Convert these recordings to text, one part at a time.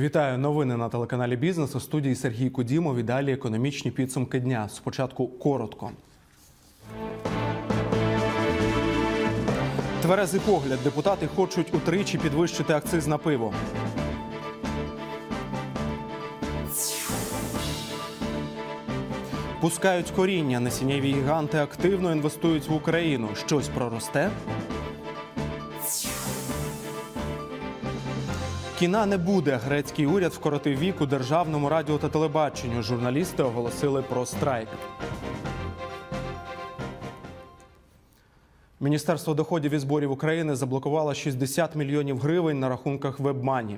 Вітаю новини на телеканалі Бізнес у студії Сергій Кудімов і далі економічні підсумки дня. Спочатку коротко. Тверезий погляд. Депутати хочуть утричі підвищити акциз на пиво. Пускають коріння. Насіннєві гіганти активно інвестують в Україну. Щось проросте. Кіна не буде. Грецький уряд вкоротив вік у державному радіо та телебаченню. Журналісти оголосили про страйк. Міністерство доходів і зборів України заблокувало 60 мільйонів гривень на рахунках WebMoney.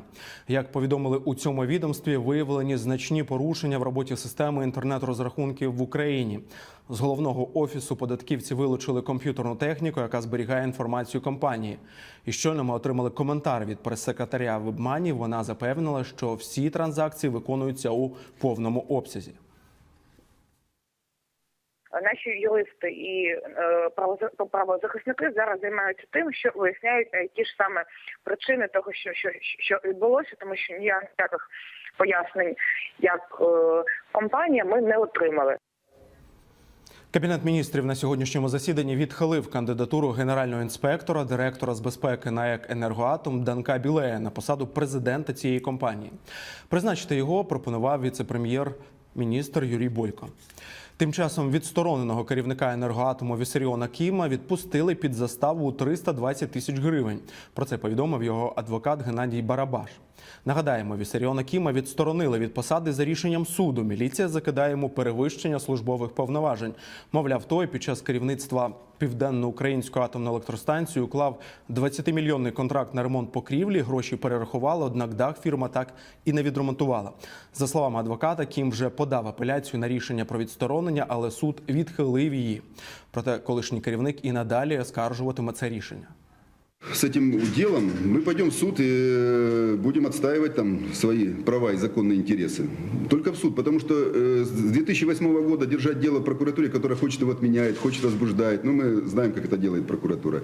Як повідомили у цьому відомстві, виявлені значні порушення в роботі системи інтернет-розрахунків в Україні. З головного офісу податківці вилучили комп'ютерну техніку, яка зберігає інформацію компанії. І щойно ми отримали коментар від прес-секретаря WebMoney. Вона запевнила, що всі транзакції виконуються у повному обсязі. Наші юристи і е, правозахисники зараз займаються тим, що виясняють е, ті ж саме причини того, що, що, що відбулося, тому що ніяких пояснень як е, компанія ми не отримали. Кабінет міністрів на сьогоднішньому засіданні відхилив кандидатуру генерального інспектора, директора з безпеки НАЕК «Енергоатом» Данка Білея на посаду президента цієї компанії. Призначити його пропонував віце-прем'єр-міністр Юрій Бойко. Тим часом відстороненого керівника енергоатому Вісеріона Кіма відпустили під заставу у 320 тисяч гривень. Про це повідомив його адвокат Геннадій Барабаш. Нагадаємо, Вісеріона Кіма відсторонили від посади за рішенням суду. Міліція закидає йому перевищення службових повноважень. Мовляв, той під час керівництва південно-українську атомну електростанцію уклав 20-мільйонний контракт на ремонт покрівлі. Гроші перерахували, однак дах фірма так і не відремонтувала. За словами адвоката, Кім вже подав апеляцію на рішення про відсторонення, але суд відхилив її. Проте колишній керівник і надалі оскаржуватиме це рішення. С этим делом мы пойдем в суд и э, будем отстаивать там свои права и законные интересы. Только в суд, потому что э, с 2008 года держать дело в прокуратуре, которая хочет его отменяет, хочет возбуждает. Ну, мы знаем, как это делает прокуратура.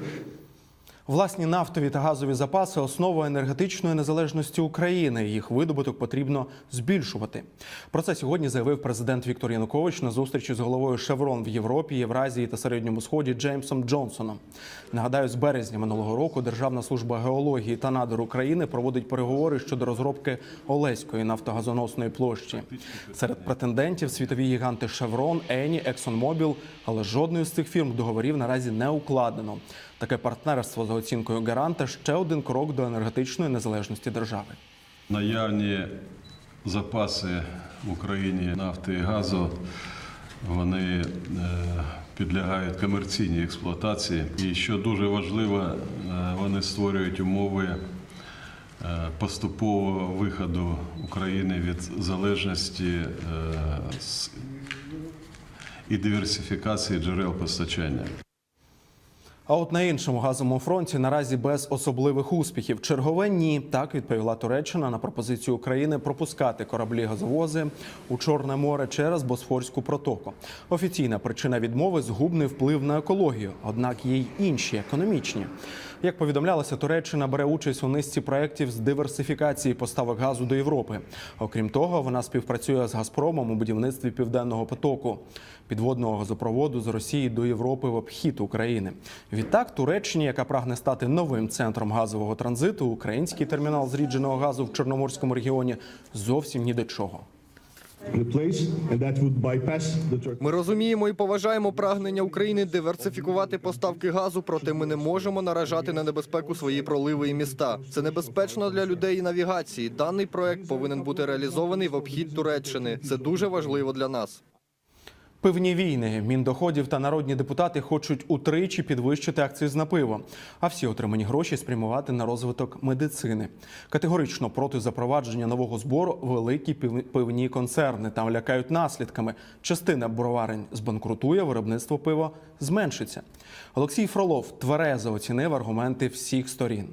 Власні нафтові та газові запаси основа енергетичної незалежності України. Їх видобуток потрібно збільшувати. Про це сьогодні заявив президент Віктор Янукович на зустрічі з головою Шеврон в Європі, Євразії та Середньому Сході Джеймсом Джонсоном. Нагадаю, з березня минулого року Державна служба геології та надр України проводить переговори щодо розробки Олеської нафтогазоносної площі. Серед претендентів світові гіганти Шеврон, Ені, ExxonMobil, але жодної з цих фірм договорів наразі не укладено. Таке партнерство за оцінкою гаранта ще один крок до енергетичної незалежності держави. Наявні запаси в Україні нафти і газу вони е, підлягають комерційній експлуатації. І що дуже важливо, е, вони створюють умови е, поступового виходу України від залежності і диверсифікації джерел постачання. А от на іншому газовому фронті наразі без особливих успіхів. Чергове ні. Так відповіла Туреччина на пропозицію України пропускати кораблі газовози у Чорне море через Босфорську протоку. Офіційна причина відмови згубний вплив на екологію, однак є й інші економічні. Як повідомлялося, Туреччина бере участь у низці проєктів з диверсифікації поставок газу до Європи. Окрім того, вона співпрацює з Газпромом у будівництві південного потоку підводного газопроводу з Росії до Європи в обхід України. Відтак, Туреччині, яка прагне стати новим центром газового транзиту, український термінал зрідженого газу в Чорноморському регіоні зовсім ні до чого. Ми розуміємо і поважаємо прагнення України диверсифікувати поставки газу, проте ми не можемо наражати на небезпеку свої проливи і міста. Це небезпечно для людей і навігації. Даний проект повинен бути реалізований в обхід Туреччини. Це дуже важливо для нас. Пивні війни, міндоходів та народні депутати хочуть утричі підвищити акциз на пиво, а всі отримані гроші спрямувати на розвиток медицини. Категорично проти запровадження нового збору великі пивні концерни там лякають наслідками. Частина броварень збанкрутує, виробництво пива зменшиться. Олексій Фролов тверезо оцінив аргументи всіх сторін.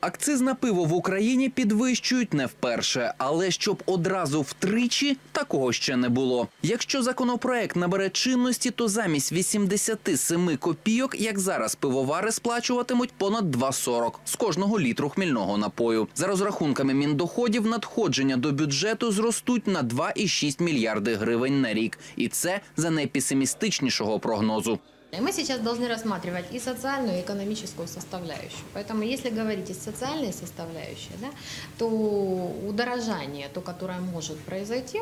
Акциз на пиво в Україні підвищують не вперше, але щоб одразу втричі такого ще не було. Якщо законопроект набере чинності, то замість 87 копійок, як зараз пивовари сплачуватимуть понад 2,40 з кожного літру хмільного напою. За розрахунками міндоходів, надходження до бюджету зростуть на 2,6 мільярди гривень на рік, і це за найпесимістичнішого прогнозу. И мы сейчас должны рассматривать и социальную, и экономическую составляющую. Поэтому если говорить из социальной составляющей, да, то удорожание, то, которое может произойти,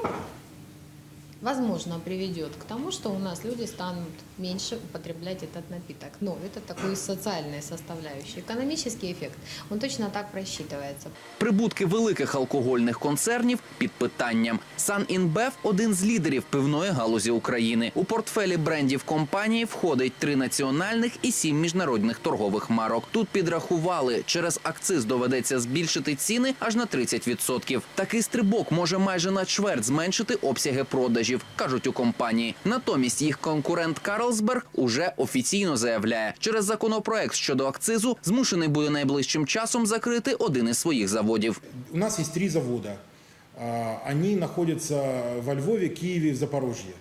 возможно, приведет к тому, что у нас люди станут меньше употреблять этот напиток. Но это такой из социальной составляющей. Экономический эффект, он точно так просчитывается. Прибутки великих алкогольних концернів під питанням. Санінбев – один з лідерів пивної галузі України. У портфелі брендів компанії входить три національних і сім міжнародних торгових марок. Тут підрахували, через акциз доведеться збільшити ціни аж на 30%. Такий стрибок може майже на чверть зменшити обсяги продажів, кажуть у компанії. Натомість їх конкурент Карлсберг уже офіційно заявляє, через законопроект щодо акцизу змушений буде найближчим часом закрити один із своїх заводів. У нас есть три завода. А, Они находятся во Львове, Киеве и в Запорожье.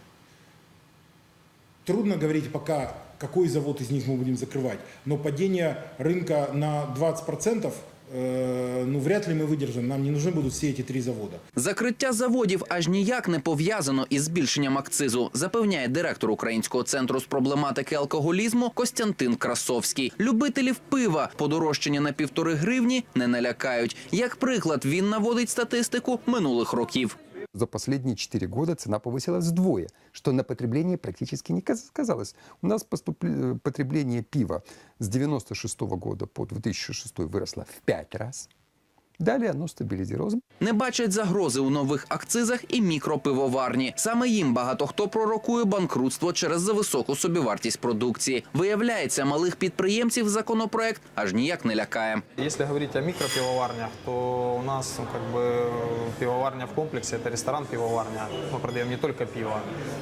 Трудно говорить пока, какой завод из них мы будем закрывать. Но падение рынка на 20%, э, ну, вряд ли мы выдержим. Нам не нужны будут все эти три завода. Закриття заводів аж ніяк не пов'язано із збільшенням акцизу, запевняє директор Українського центру з проблематики алкоголізму Костянтин Красовський. Любителів пива подорожчання на півтори гривні не налякають. Як приклад, він наводить статистику минулих років. За последние 4 года цена повысилась вдвое, что на потребление практически не каз- сказалось. У нас э, потребление пива с 96 года по 2006 выросло в 5 раз. Далее оно стабилизировалось. Не бачать загрози у нових акцизах і мікропивоварні. Саме їм багато хто пророкує банкрутство через зависоку собівартість продукції. Виявляється, малих підприємців законопроект аж ніяк не лякає. Если говорить о микропивоварнях, то у нас ну, как бы пивоварня в комплексе, это ресторан-пивоварня. Мы продаем не только пиво.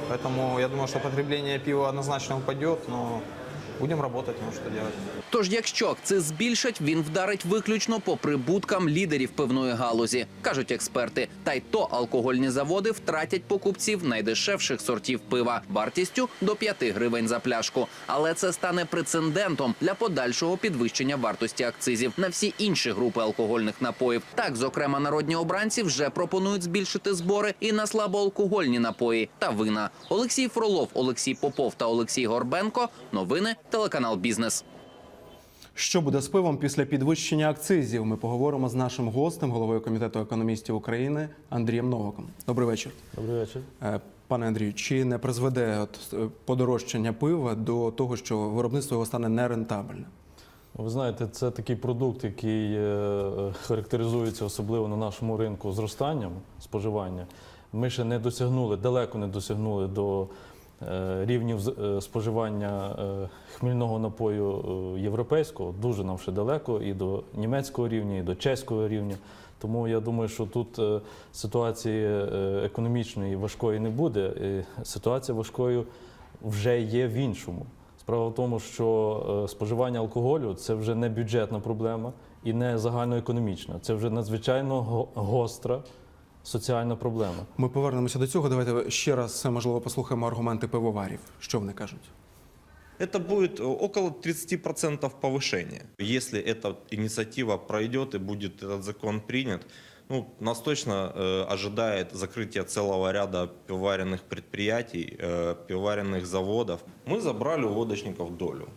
Поэтому я думаю, что потребление пива однозначно упадет, но будем работать, ну что делать. Тож, якщо акциз збільшать, він вдарить виключно по прибуткам лідерів пивної галузі, кажуть експерти. Та й то алкогольні заводи втратять покупців найдешевших сортів пива вартістю до 5 гривень за пляшку. Але це стане прецедентом для подальшого підвищення вартості акцизів на всі інші групи алкогольних напоїв. Так, зокрема, народні обранці вже пропонують збільшити збори і на слабоалкогольні напої та вина. Олексій Фролов, Олексій Попов та Олексій Горбенко. Новини телеканал Бізнес. Що буде з пивом після підвищення акцизів? Ми поговоримо з нашим гостем, головою комітету економістів України Андрієм Новаком. Добрий вечір. Добрий вечір. Е, Пане Андрію, чи не призведе от е, подорожчання пива до того, що виробництво його стане нерентабельним? Ви знаєте, це такий продукт, який е, характеризується особливо на нашому ринку зростанням споживання. Ми ще не досягнули, далеко не досягнули до рівнів е, споживання е, хмільного напою е, європейського. Дуже нам ще далеко і до німецького рівня, і до чеського рівня. Тому я думаю, що тут е, ситуації е, економічної важкої не буде. Ситуація важкою вже є в іншому. Справа в тому, що е, споживання алкоголю це вже не бюджетна проблема і не загальноекономічна. Це вже надзвичайно гостра соціальна проблема. Ми повернемося до цього. Давайте ще раз можливо послухаємо аргументи пивоварів. Що вони кажуть? Это будет э, около 30% повышения. Если эта инициатива пройдет и будет этот закон принят, ну, нас точно э, ожидает закрытие целого ряда пивоваренных предприятий, э, пивоваренных заводов. Мы забрали у лодочников долю.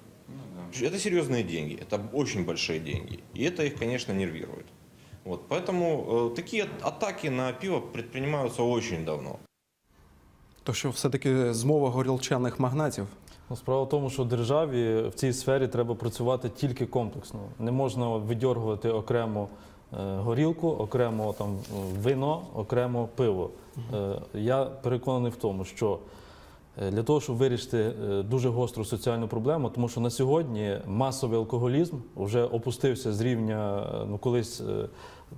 Это серьезные деньги, это очень большие деньги. И это их, конечно, нервирует. Вот, поэтому э, такие атаки на пиво предпринимаются очень давно. То що все-таки змова горілчаних магнатів? Ну, Справа в тому, що державі в цій сфері треба працювати тільки комплексно. Не можна видьоргувати окремо е, горілку, окремо там е, вино, окремо пиво. Е, Я переконаний в тому, що для того, щоб вирішити е, дуже гостру соціальну проблему, тому що на сьогодні масовий алкоголізм вже опустився з рівня, е, ну колись е,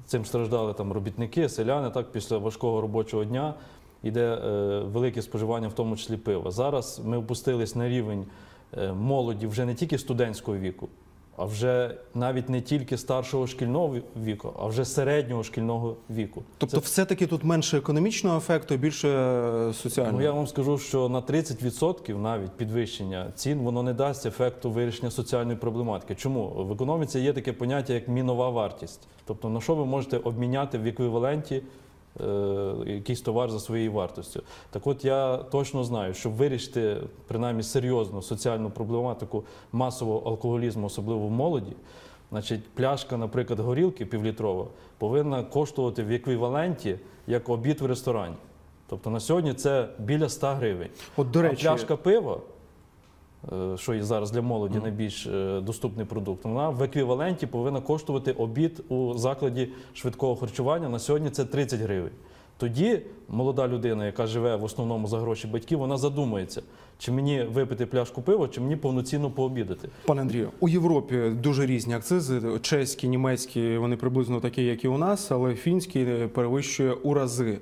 цим страждали там робітники, селяни, так після важкого робочого дня йде е, велике споживання, в тому числі пива. Зараз ми опустились на рівень е, молоді вже не тільки студентського віку, а вже навіть не тільки старшого шкільного віку, а вже середнього шкільного віку. Тобто, все-таки тут менше економічного ефекту, більше е, соціального. Ну, я вам скажу, що на 30% навіть підвищення цін воно не дасть ефекту вирішення соціальної проблематики. Чому в економіці є таке поняття як мінова вартість? Тобто на що ви можете обміняти в еквіваленті якийсь товар за своєю вартістю? Так от я точно знаю, щоб вирішити принаймні серйозну соціальну проблематику масового алкоголізму, особливо в молоді. Значить, пляшка, наприклад, горілки півлітрова повинна коштувати в еквіваленті як обід в ресторані. Тобто на сьогодні це біля 100 гривень. От, до А пляшка пива, е, що є зараз для молоді найбільш е, доступний продукт, вона в еквіваленті повинна коштувати обід у закладі швидкого харчування. На сьогодні це 30 гривень. Тоді молода людина, яка живе в основному за гроші батьків, вона задумається, чи мені випити пляшку пива, чи мені повноцінно пообідати. Пане Андрію, у Європі дуже різні акцизи. Чеські, німецькі, вони приблизно такі, як і у нас, але фінський перевищує у рази.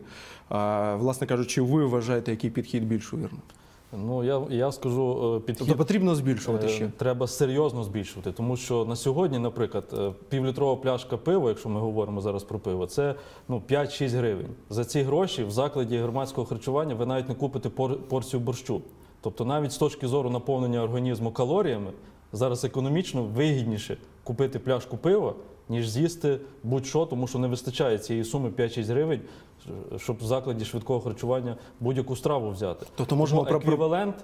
Власне кажучи, ви вважаєте, який підхід більш вірний? Ну я, я скажу е, підхід. Тобто потрібно збільшувати Е, ще. Треба серйозно збільшувати, тому що на сьогодні, наприклад, е, півлітрова пляшка пива, якщо ми говоримо зараз про пиво, це ну 5-6 гривень. За ці гроші в закладі громадського харчування ви навіть не купите пор- порцію борщу. Тобто, навіть з точки зору наповнення організму калоріями, зараз економічно вигідніше купити пляшку пива, ніж з'їсти будь-що, тому що не вистачає цієї суми 5-6 гривень, щоб в закладі швидкого харчування будь-яку страву взяти. Тобто можемо про- еквівалент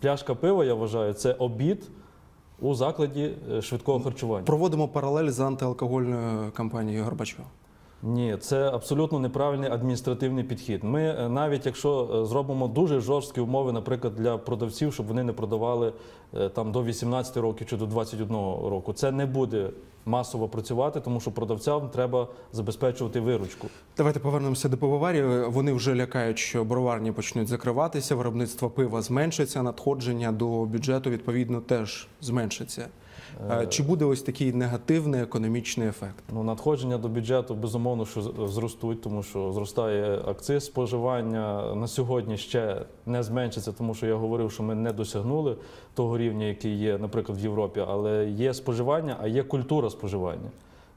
пляшка пива, я вважаю, це обід у закладі е, швидкого харчування. Проводимо паралель з антиалкогольною кампанією Горбачова. Ні, це абсолютно неправильний адміністративний підхід. Ми е, навіть якщо е, зробимо дуже жорсткі умови, наприклад, для продавців, щоб вони не продавали там до 18 років чи до 21 року, це не буде масово працювати, тому що продавцям треба забезпечувати виручку. Давайте повернемося до пивоварів. Вони вже лякають, що броварні почнуть закриватися, виробництво пива зменшиться, надходження до бюджету відповідно теж зменшиться. Е, Чи буде ось такий негативний економічний ефект? Ну, надходження до бюджету безумовно, що зростуть, тому що зростає акциз споживання. На сьогодні ще не зменшиться, тому що я говорив, що ми не досягнули того рівня, який є, наприклад, в Європі, але є споживання, а є культура споживання.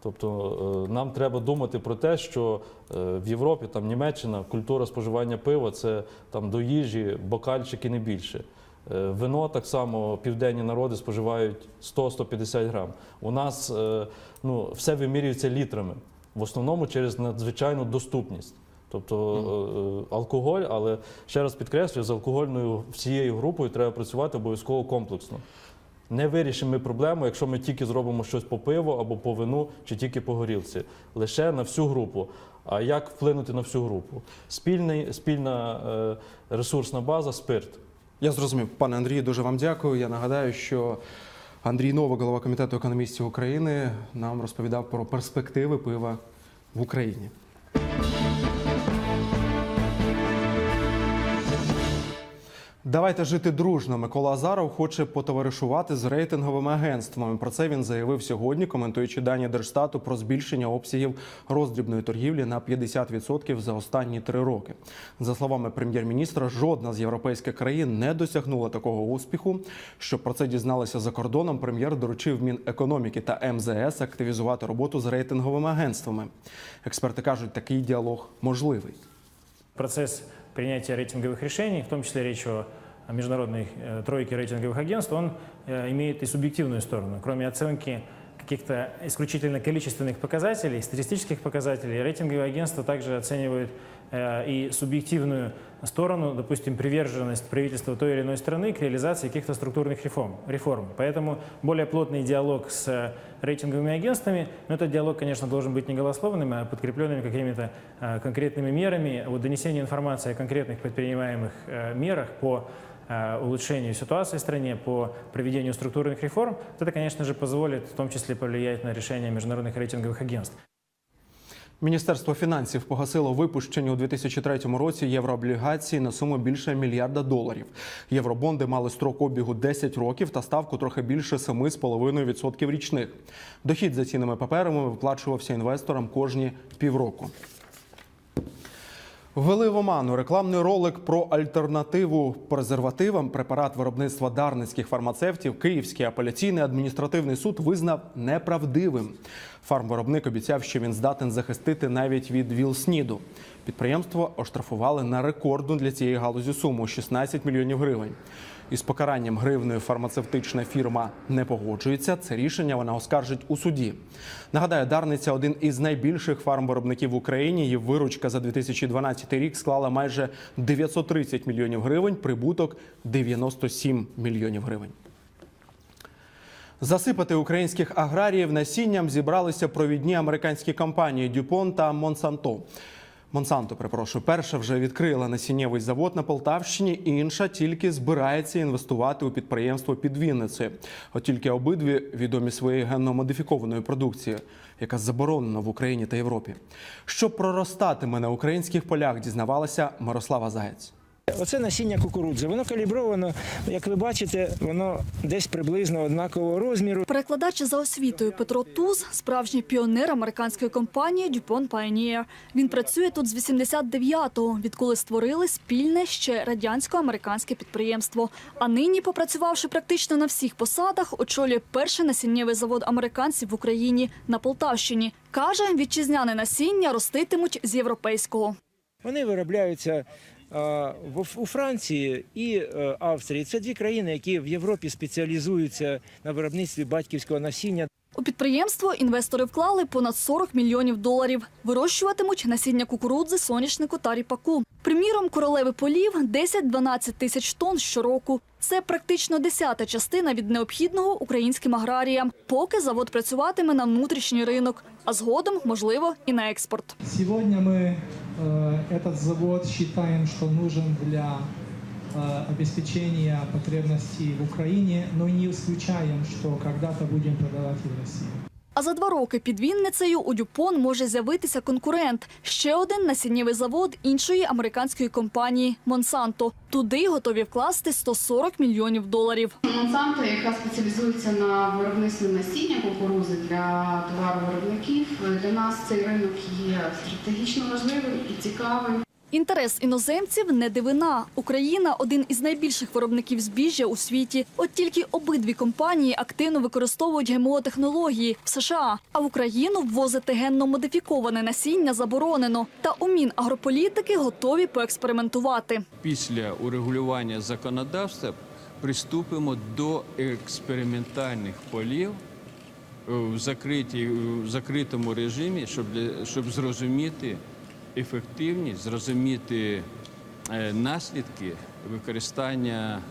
Тобто е, нам треба думати про те, що е, в Європі, там Німеччина, культура споживання пива це там до їжі, бокальчики не більше. Е, Вино так само південні народи споживають 100-150 грам. У нас е, ну, все вимірюється літрами, в основному через надзвичайну доступність. Тобто е, алкоголь, але ще раз підкреслюю, з алкогольною всією групою треба працювати обов'язково комплексно. Не вирішимо ми проблему, якщо ми тільки зробимо щось по пиву або по вину, чи тільки по горілці. Лише на всю групу. А як вплинути на всю групу? Спільний, спільна ресурсна база спирт. Я зрозумів, пане Андрію, дуже вам дякую. Я нагадаю, що Андрій Нова, голова комітету економістів України, нам розповідав про перспективи пива в Україні. Давайте жити дружно. Микола Азаров хоче потоваришувати з рейтинговими агентствами. Про це він заявив сьогодні, коментуючи дані Держстату про збільшення обсягів роздрібної торгівлі на 50% за останні три роки. За словами прем'єр-міністра, жодна з європейських країн не досягнула такого успіху. Щоб про це дізналися за кордоном, прем'єр доручив Мінекономіки та МЗС активізувати роботу з рейтинговими агентствами. Експерти кажуть, такий діалог можливий. Процесс принятия рейтинговых решений, в том числе речь о международной э, тройке рейтинговых агентств, он э, имеет и субъективную сторону. Кроме оценки каких-то исключительно количественных показателей, статистических показателей, рейтинговые агентства также оценивают э, и субъективную сторону, допустим, приверженность правительства той или иной страны к реализации каких-то структурных реформ. реформ. Поэтому более плотный диалог с рейтинговыми агентствами, но этот диалог, конечно, должен быть не голословным, а подкрепленным какими-то э, конкретными мерами. Вот донесение информации о конкретных предпринимаемых э, мерах по э, улучшению ситуации в стране, по проведению структурных реформ, это, конечно же, позволит в том числе повлиять на решение международных рейтинговых агентств. Міністерство фінансів погасило випущені у 2003 році єврооблігації на суму більше мільярда доларів. Євробонди мали строк обігу 10 років та ставку трохи більше 7,5% річних. Дохід за цінними паперами виплачувався інвесторам кожні півроку. Ввели в оману рекламний ролик про альтернативу презервативам. Препарат виробництва дарницьких фармацевтів Київський апеляційний адміністративний суд визнав неправдивим. Фармвиробник обіцяв, що він здатен захистити навіть від ВІЛ-СНІДу. Підприємство оштрафували на рекордну для цієї галузі суму 16 мільйонів гривень. Із покаранням гривною фармацевтична фірма не погоджується. Це рішення вона оскаржить у суді. Нагадаю, Дарниця один із найбільших фармвиробників в Україні. Її виручка за 2012 рік склала майже 930 мільйонів гривень, прибуток 97 мільйонів гривень. Засипати українських аграріїв насінням зібралися провідні американські компанії Дюпон та Монсанто. Монсанто, перепрошую, перша вже відкрила насіннєвий завод на Полтавщині, інша тільки збирається інвестувати у підприємство під Вінницею. От тільки обидві відомі своєю генно-модифікованою продукцією, яка заборонена в Україні та Європі. Що проростатиме на українських полях, дізнавалася Мирослава Заєць. Оце насіння кукурудзи. Воно калібровано, як ви бачите, воно десь приблизно однакового розміру. Перекладач за освітою Петро Туз – справжній піонер американської компанії DuPont Pioneer. Він працює тут з 89-го, відколи створили спільне ще радянсько-американське підприємство. А нині, попрацювавши практично на всіх посадах, очолює перший насіннєвий завод американців в Україні на Полтавщині. Каже, вітчизняне насіння роститимуть з європейського. Вони виробляються у Франції і е, Австрії. Це дві країни, які в Європі спеціалізуються на виробництві батьківського насіння. У підприємство інвестори вклали понад 40 мільйонів доларів. Вирощуватимуть насіння кукурудзи, соняшнику та ріпаку. Приміром, королеви полів 10-12 тисяч тонн щороку. Це практично десята частина від необхідного українським аграріям, поки завод працюватиме на внутрішній ринок, а згодом, можливо, і на експорт. Сегодня мы э, этот завод считаем, что нужен для э, обеспечения потребностей в Украине, но не исключаем, что когда-то будем продавать и в России. А за два роки під Вінницею у Дюпон може з'явитися конкурент – ще один насіннєвий завод іншої американської компанії «Монсанто». Туди готові вкласти 140 мільйонів доларів. Монсанто, яка спеціалізується на виробництві насіння кукурузи для товаровиробників, для нас цей ринок є стратегічно важливим і цікавим. Інтерес іноземців не дивина. Україна – один із найбільших виробників збіжжя у світі. От тільки обидві компанії активно використовують ГМО-технології в США. А в Україну ввозити генно-модифіковане насіння заборонено. Та у Мінагрополітики готові поекспериментувати. після урегулювання законодавства приступимо до експериментальних полів в, закритій, закритому режимі, щоб, для- щоб зрозуміти ефективність, зрозуміти е, наслідки використання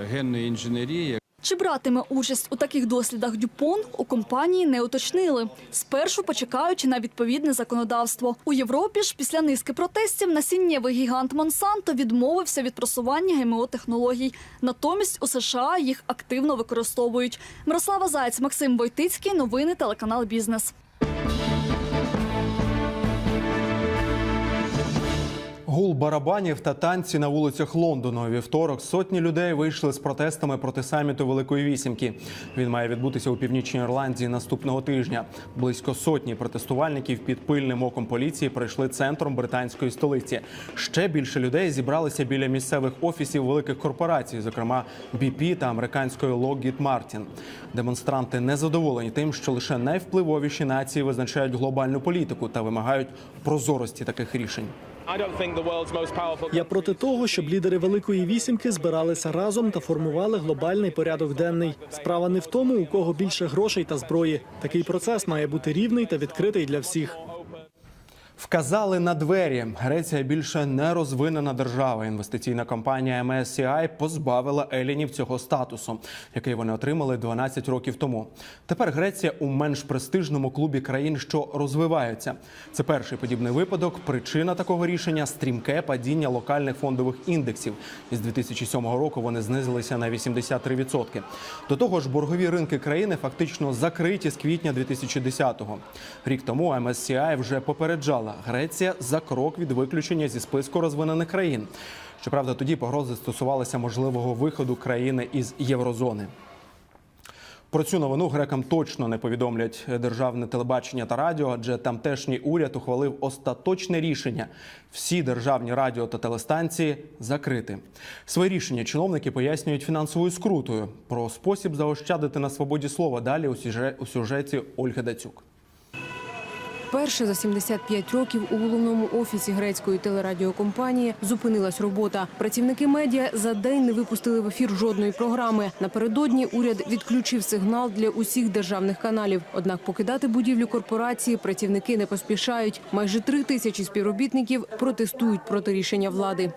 е, генної інженерії. Чи братиме участь у таких дослідах Дюпон у компанії не уточнили. Спершу почекаючи на відповідне законодавство. У Європі ж після низки протестів насіннєвий гігант Монсанто відмовився від просування ГМО-технологій. Натомість у США їх активно використовують. Мирослава Заєць, Максим Войтицький. Новини телеканал Бізнес. Гул барабанів та танці на вулицях Лондону. Вівторок сотні людей вийшли з протестами проти саміту Великої Вісімки. Він має відбутися у північній Ірландії наступного тижня. Близько сотні протестувальників під пильним оком поліції пройшли центром британської столиці. Ще більше людей зібралися біля місцевих офісів великих корпорацій, зокрема BP та американської Lockheed Martin. Демонстранти незадоволені тим, що лише найвпливовіші нації визначають глобальну політику та вимагають прозорості таких рішень. Я проти того, щоб лідери Великої вісімки збиралися разом та формували глобальний порядок денний. Справа не в тому, у кого більше грошей та зброї. Такий процес має бути рівний та відкритий для всіх. Вказали на двері. Греція більше не розвинена держава. Інвестиційна компанія MSCI позбавила елінів цього статусу, який вони отримали 12 років тому. Тепер Греція у менш престижному клубі країн, що розвиваються. Це перший подібний випадок. Причина такого рішення стрімке падіння локальних фондових індексів. Із 2007 року вони знизилися на 83%. До того ж, боргові ринки країни фактично закриті з квітня 2010-го. Рік тому MSCI вже попереджала Греція за крок від виключення зі списку розвинених країн. Щоправда, тоді погрози стосувалися можливого виходу країни із єврозони. Про цю новину грекам точно не повідомлять державне телебачення та радіо, адже тамтешній уряд ухвалив остаточне рішення всі державні радіо та телестанції закрити. Своє рішення чиновники пояснюють фінансовою скрутою. Про спосіб заощадити на свободі слова далі у сюжеті Ольги Дацюк. Вперше за 75 років у головному офісі грецької телерадіокомпанії зупинилась робота. Працівники медіа за день не випустили в ефір жодної програми. Напередодні уряд відключив сигнал для усіх державних каналів. Однак покидати будівлю корпорації працівники не поспішають. Майже три тисячі співробітників протестують проти рішення влади.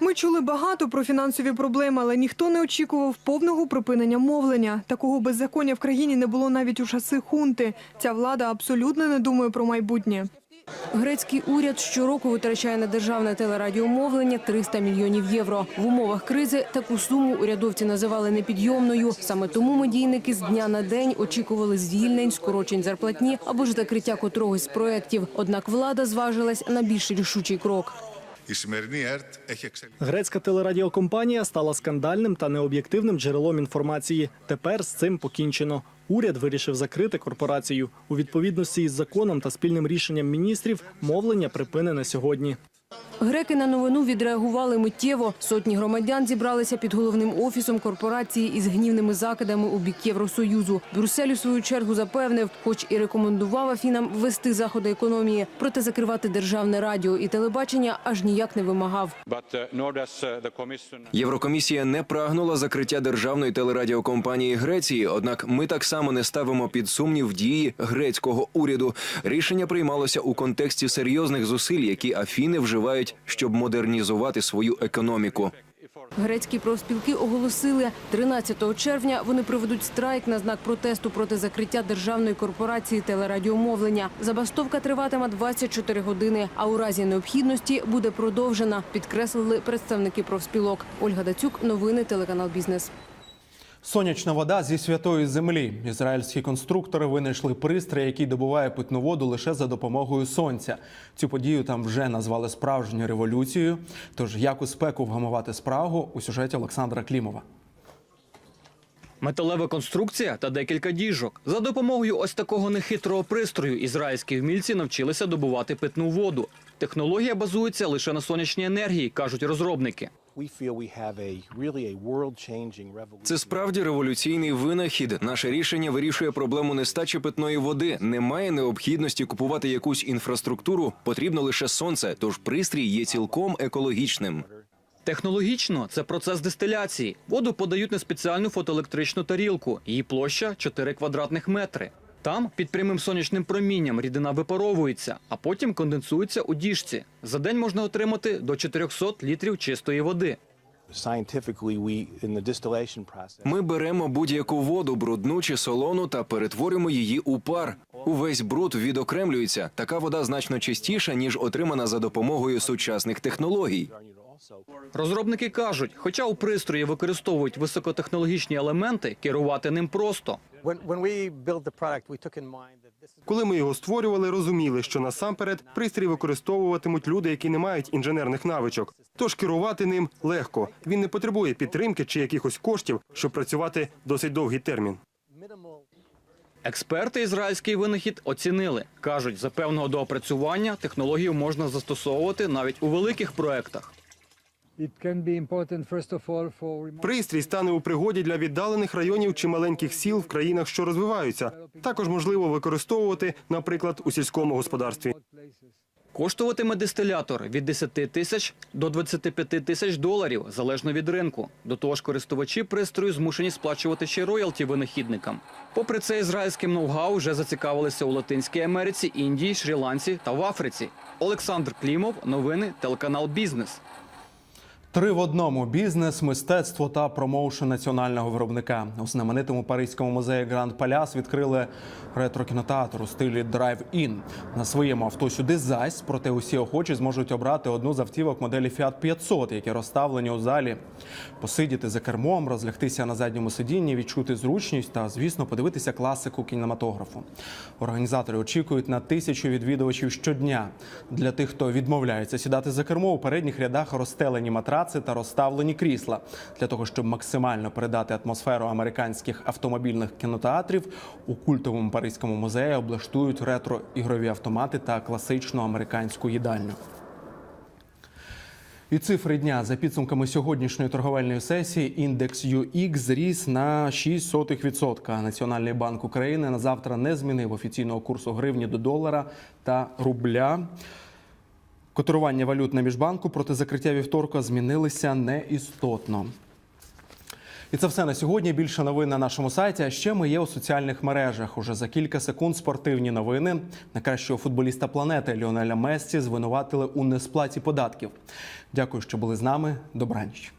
Ми чули багато про фінансові проблеми, але ніхто не очікував повного припинення мовлення. Такого беззаконня в країні не було навіть у часи хунти. Ця влада абсолютно не думає про майбутнє. Грецький уряд щороку витрачає на державне телерадіомовлення 300 мільйонів євро. В умовах кризи таку суму урядовці називали непідйомною. Саме тому медійники з дня на день очікували звільнень, скорочень зарплатні або ж закриття котрогось з проєктів. Однак влада зважилась на більш рішучий крок Η σημερινή ΕΡΤ έχει εξελιχθεί. Грецька телерадіокомпанія стала скандальним та необ'єктивним джерелом інформації. Тепер з цим покінчено. Уряд вирішив закрити корпорацію. У відповідності із законом та спільним рішенням міністрів мовлення припинене сьогодні. Греки на новину відреагували миттєво. Сотні громадян зібралися під головним офісом корпорації із гнівними закидами у бік Євросоюзу. Брюссель у свою чергу запевнив, хоч і рекомендував Афінам ввести заходи економії, проте закривати державне радіо і телебачення аж ніяк не вимагав. Єврокомісія не прагнула закриття державної телерадіокомпанії Греції. Однак ми так само не ставимо під сумнів дії грецького уряду. Рішення приймалося у контексті серйозних зусиль, які Афіни вживають, щоб модернізувати свою економіку. Грецькі профспілки оголосили, 13 червня вони проведуть страйк на знак протесту проти закриття державної корпорації телерадіомовлення. Забастовка триватиме 24 години, а у разі необхідності буде продовжена, підкреслили представники профспілок. Ольга Дацюк, новини телеканал Бізнес. Сонячна вода зі святої землі. Ізраїльські конструктори винайшли пристрій, який добуває питну воду лише за допомогою сонця. Цю подію там вже назвали справжньою революцією. Тож як у спеку вгамувати спрагу у сюжеті Олександра Клімова. Металева конструкція та декілька діжок. За допомогою ось такого нехитрого пристрою ізраїльські вмільці навчилися добувати питну воду. Технологія базується лише на сонячній енергії, кажуть розробники. Це справді революційний винахід. Наше рішення вирішує проблему нестачі питної води. Немає необхідності купувати якусь інфраструктуру. Потрібно лише сонце. Тож пристрій є цілком екологічним. Технологічно це процес дистиляції. Воду подають на спеціальну фотоелектричну тарілку. Її площа 4 квадратних метри. Там під прямим сонячним промінням рідина випаровується, а потім конденсується у діжці. За день можна отримати до 400 літрів чистої води. Ми беремо будь-яку воду, брудну чи солону, та перетворюємо її у пар. Увесь бруд відокремлюється. Така вода значно чистіша, ніж отримана за допомогою сучасних технологій. Розробники кажуть, хоча у пристрої використовують високотехнологічні елементи, керувати ним просто. Коли ми його створювали, розуміли, що насамперед пристрій використовуватимуть люди, які не мають інженерних навичок. Тож керувати ним легко. Він не потребує підтримки чи якихось коштів, щоб працювати досить довгий термін. Експерти ізраїльський винахід оцінили. Кажуть, за певного доопрацювання технологію можна застосовувати навіть у великих проектах. Пристрій стане у пригоді для віддалених районів чи маленьких сіл в країнах, що розвиваються. Також можливо використовувати, наприклад, у сільському господарстві. Коштуватиме дистилятор від 10 тисяч до 25 тисяч доларів, залежно від ринку. До того ж, користувачі пристрою змушені сплачувати ще роялті винахідникам. Попри це, ізраїльським ноу-гау вже зацікавилися у Латинській Америці, Індії, Шрі-Ланці та в Африці. Олександр Клімов, новини, телеканал Бізнес. Три в одному бізнес, мистецтво та промоушен національного виробника. У знаменитому паризькому музеї Гранд Паляс відкрили ретро-кінотеатр у стилі драйв-ін. На своєму авто сюди зась, проте усі охочі зможуть обрати одну з автівок моделі Fiat 500, які розставлені у залі, посидіти за кермом, розлягтися на задньому сидінні, відчути зручність та, звісно, подивитися класику кінематографу. Організатори очікують на тисячу відвідувачів щодня. Для тих, хто відмовляється сідати за кермо, у передніх рядах розстелені матраси матраци та розставлені крісла. Для того, щоб максимально передати атмосферу американських автомобільних кінотеатрів, у культовому паризькому музеї облаштують ретро-ігрові автомати та класичну американську їдальню. І цифри дня за підсумками сьогоднішньої торговельної сесії індекс UX зріс на 0,06%. Національний банк України на завтра не змінив офіційного курсу гривні до долара та рубля. Котирування валют на міжбанку проти закриття вівторка змінилися неістотно. І це все на сьогодні. Більше новин на нашому сайті. А ще ми є у соціальних мережах. Уже за кілька секунд спортивні новини. Найкращого футболіста планети Ліонеля Мессі звинуватили у несплаті податків. Дякую, що були з нами. Добраніч.